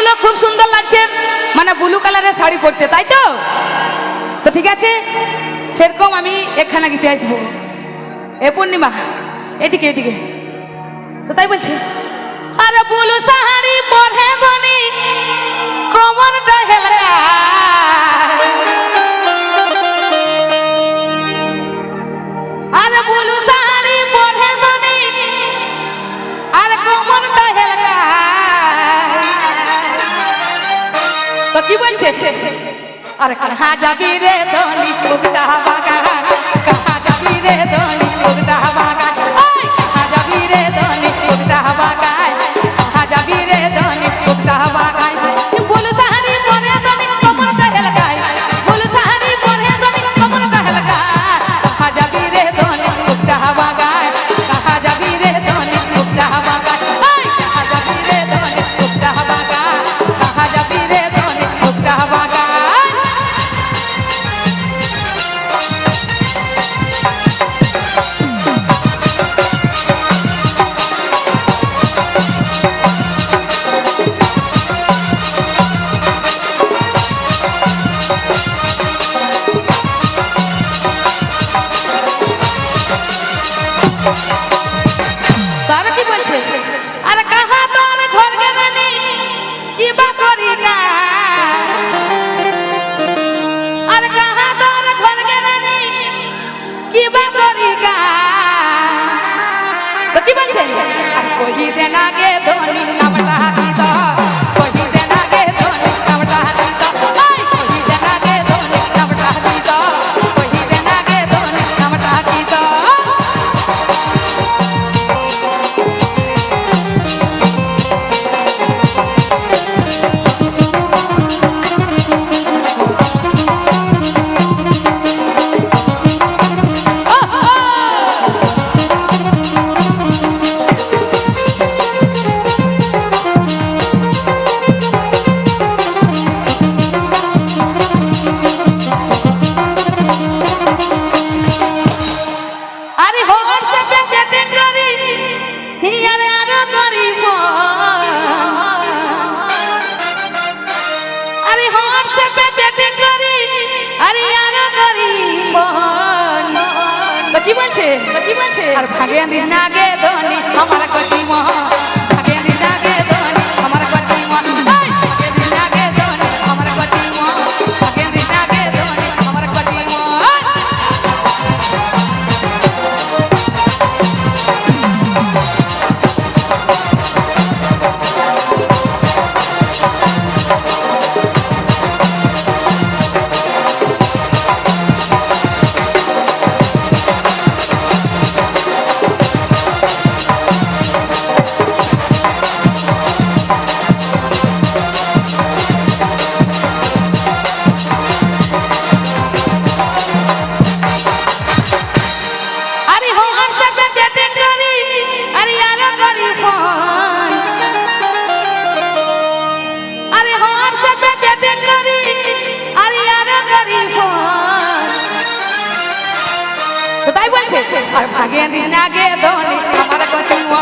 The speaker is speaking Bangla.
মেয়েগুলো খুব সুন্দর লাগছে। মানে ব্লু কালারের শাড়ি পরতে, তাই তো? তো ঠিক আছে, সেরকম আমি একখানা গীতে আসব। এ পূর্ণিমা, এদিকে এদিকে। তো তাই বলছে, আর বুলু শাড়ি পরে ধনী और कहाँ जाबी रे धोनी चुगता बागा। कहाँ रे धोनी चुगता हवा আছে। আর ভাগে দিন আগে ধনী আমার কচি মহা ভাগারি তো তাই বলছে আর ভাগে দিন আগে দনে আমার কচুয়া